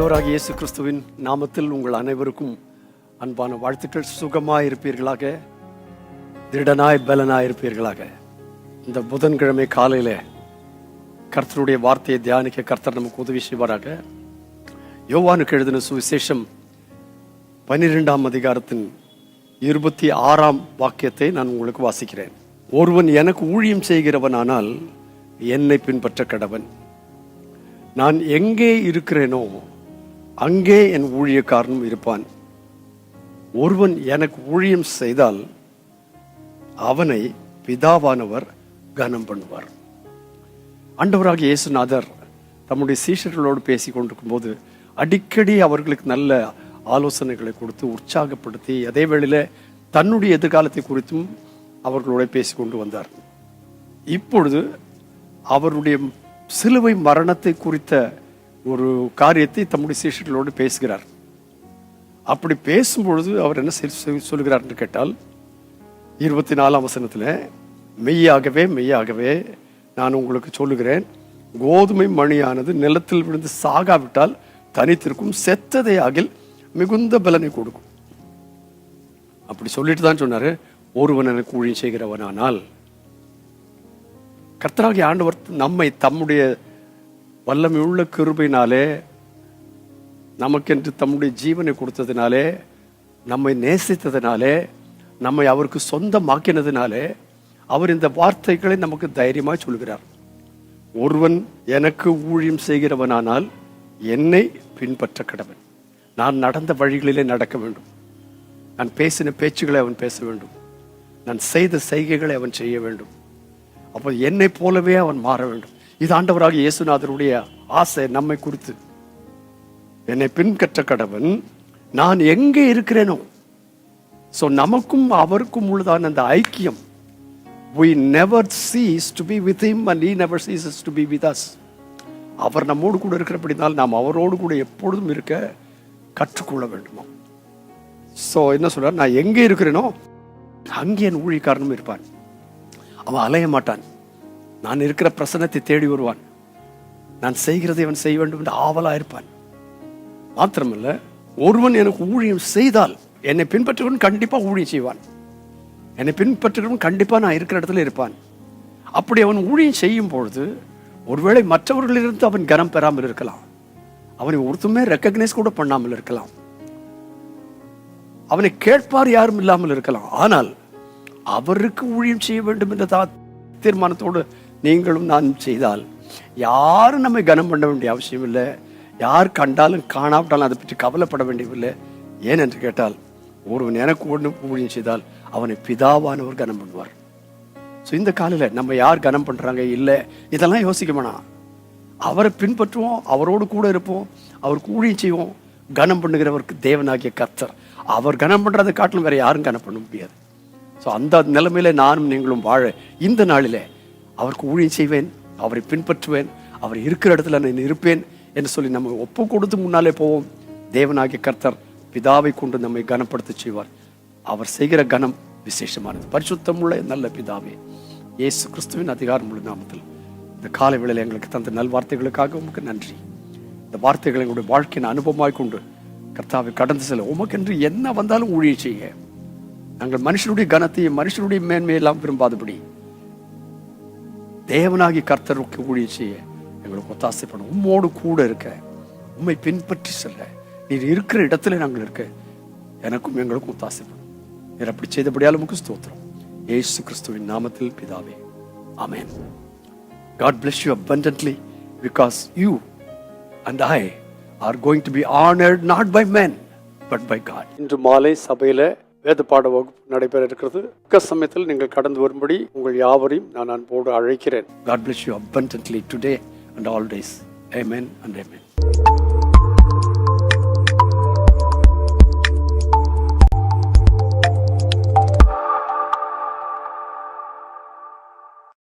ஆண்டவராகிய இயேசு கிறிஸ்துவின் நாமத்தில் உங்கள் அனைவருக்கும் அன்பான வாழ்த்துக்கள். சுகமாக இருப்பீர்களாக திருடனாய் பலனாய் இருப்பீர்களாக இந்த புதன்கிழமை காலையில கர்த்தருடைய வார்த்தையை தியானிக்க கர்த்தர் நமக்கு உதவி செய்வாராக. யோவானுக்கு எழுதின சுவிசேஷம் பன்னிரெண்டாம் அதிகாரத்தின் இருபத்தி ஆறாம் வாக்கியத்தை நான் உங்களுக்கு வாசிக்கிறேன். ஒருவன் எனக்கு ஊழியம் செய்கிறவனானால் என்னை பின்பற்ற கடவன். நான் எங்கே இருக்கிறேனோ அங்கே என் ஊழியக்காரனும் இருப்பான். ஒருவன் எனக்கு ஊழியம் செய்தால் அவனை பிதாவானவர் கனம் பண்ணுவார். அண்டவராக இயேசுநாதர் தம்முடைய சீஷர்களோடு பேசி கொண்டிருக்கும் போது அடிக்கடி அவர்களுக்கு நல்ல ஆலோசனைகளை கொடுத்து உற்சாகப்படுத்தி அதே வேளையில் தன்னுடைய எதிர்காலத்தை குறித்தும் அவர்களோட பேசி கொண்டு வந்தார். இப்பொழுது அவருடைய சிலுவை மரணத்தை குறித்த ஒரு காரியத்தை தம்முடைய சீஷர்களோடு பேசுகிறார். அப்படி பேசும்பொழுது அவர் என்ன சொல்கிறார் சொல்லுகிறார் என்று கேட்டால் இருபத்தி நாலாம் வசனத்தில் மெய்யாகவே மெய்யாகவே நான் உங்களுக்கு சொல்லுகிறேன் கோதுமை மணியானது நிலத்தில் விழுந்து சாகாவிட்டால் தனித்திருக்கும் செத்ததை ஆகில் மிகுந்த பலனை கொடுக்கும். அப்படி சொல்லிட்டு தான் சொன்னாரு ஒருவன் எனக்கு ஊழியம் செய்கிறவனானால். கர்த்தராகிய ஆண்டவர் நம்மை தம்முடைய வல்லமையுள்ள கிருபையினாலே நமக்கென்று தம்முடைய ஜீவனை கொடுத்ததினாலே நம்மை நேசித்ததினாலே நம்மை அவருக்கு சொந்தமாக்கினதினாலே அவர் இந்த வார்த்தைகளை நமக்கு தைரியமாக சொல்கிறார். ஒருவன் எனக்கு ஊழியம் செய்கிறவனானால் என்னை பின்பற்ற கடவன். நான் நடந்த வழிகளிலே நடக்க வேண்டும். நான் பேசின பேச்சுகளை அவன் பேச வேண்டும். நான் செய்த செய்கைகளை அவன் செய்ய வேண்டும். அப்போ என்னை போலவே அவன் மாற வேண்டும். இது ஆண்டவராக இயேசுநாதருடைய ஆசை நம்மை குறித்து. என்னை பின்பற்ற கடவன் நான் எங்கே இருக்கிறேனோ ஸோ நமக்கும் அவருக்கும் உள்ளதான அந்த ஐக்கியம் we never cease to be with him and he never ceases to be with us அவர் நம்மோடு கூட இருக்கிறபடினால் நாம் அவரோடு கூட எப்பொழுதும் இருக்க கற்றுக்கொள்ள வேண்டுமா? ஸோ என்ன சொல்கிறார் நான் எங்கே இருக்கிறேனோ அங்கே என் ஊழிக்காரனும் இருப்பான். அவன் அலைய மாட்டான். நான் இருக்கிற பிரசனத்தை தேடி வருவான். நான் செய்கிறதை அவன் செய்ய வேண்டும் என்று ஆவலா இருப்பான். மாத்திரமல்ல ஒருவன் எனக்கு ஊழியம் செய்தால் என்னை பின்பற்றுகிறவன் கண்டிப்பாக ஊழியம் செய்வான். என்னை பின்பற்றுகிறவன் கண்டிப்பாக நான் இருக்கிற இடத்துல இருப்பான். அப்படி அவன் ஊழியம் செய்யும் பொழுது ஒருவேளை மற்றவர்களிலிருந்து அவன் கனம் பெறாமல் இருக்கலாம். அவனை ஒருத்தமே ரெக்கக்னைஸ் கூட பண்ணாமல் இருக்கலாம். அவனை கேட்பார் யாரும் இல்லாமல் இருக்கலாம். ஆனால் அவருக்கு ஊழியம் செய்ய வேண்டும் என்ற தா- தீர்மானத்தோடு நீங்களும் நான் செய்தால் யாரும் நம்மை கனம் பண்ண வேண்டிய அவசியம் இல்லை. யார் கண்டாலும் காணாவிட்டாலும் அதை பற்றி கவலைப்பட வேண்டியதில்லை ஏன் என்று கேட்டால் ஒருவன் எனக்கு ஒன்று ஊழியம் செய்தால் அவனை பிதாவானவர் கனம் பண்ணுவார். ஸோ இந்த காலையில் நம்ம யார் கனம் பண்ணுறாங்க இல்லை. இதெல்லாம் யோசிக்க வேணாம். அவரை பின்பற்றுவோம் அவரோடு கூட இருப்போம் அவருக்கு ஊழியம் செய்வோம். கனம் பண்ணுகிறவருக்கு தேவனாகிய கர்த்தர். அவர் கனம் பண்ணுறதை காட்டிலும் வேற யாரும் கனம் பண்ண முடியாது. ஸோ அந்த நிலைமையில நானும் நீங்களும் வாழ இந்த நாளிலே அவருக்கு ஊழியம் செய்வேன் அவரை பின்பற்றுவேன் அவர் இருக்கிற இடத்துல நான் இருப்பேன் என்று சொல்லி நம்ம ஒப்பு கொடுத்து முன்னாலே போவோம். தேவனாகிய கர்த்தர் பிதாவை கொண்டு நம்மை கனப்படுத்த செய்வார். அவர் செய்கிற கனம் விசேஷமானது. பரிசுத்தமுள்ள நல்ல பிதாவே இயேசு கிறிஸ்துவின் அதிகாரமுள்ள நாமத்தில் இந்த காலை வேளையில் எங்களுக்கு தந்த நல்வார்த்தைகளுக்காக உமக்கு நன்றி. இந்த வார்த்தைகளை எங்களுடைய வாழ்க்கையின் அனுபவமாய் கொண்டு கர்த்தாவை கடந்து செல்ல. உமக்கென்று என்ன வந்தாலும் ஊழியம் செய்ய நாங்கள் மனுஷனுடைய கனத்தையும் மனுஷனுடைய மேன்மையெல்லாம் விரும்பாதபடி தேவனாகி கர்த்தருக்கு ஊழியம் செய்ய. எங்களுக்கு ஒத்தாசைப்படும் உம்மோடு கூட இருக்க. உண்மை பின்பற்றி செல்ல. நீர் இருக்கிற இடத்துல நாங்கள் இருக்க. எனக்கும் எங்களுக்கும் ஒத்தாசைப்படும் நீர் அப்படி செய்தபடியால் உமக்கு ஸ்தோத்திரம். ஏசு கிறிஸ்துவின் நாமத்தில் பிதாவே. Amen. God bless you abundantly because you and I are going to be honored not by men but by God. இன்று மாலை சபையில வேத பாட வகுப்பு நடைபெற இருக்கிறது மிக்க சமயத்தில் நீங்கள் கடந்து வரும்படி உங்கள் யாவரையும் நான் அன்போடு அழைக்கிறேன் God bless you abundantly today and all days. Amen and amen.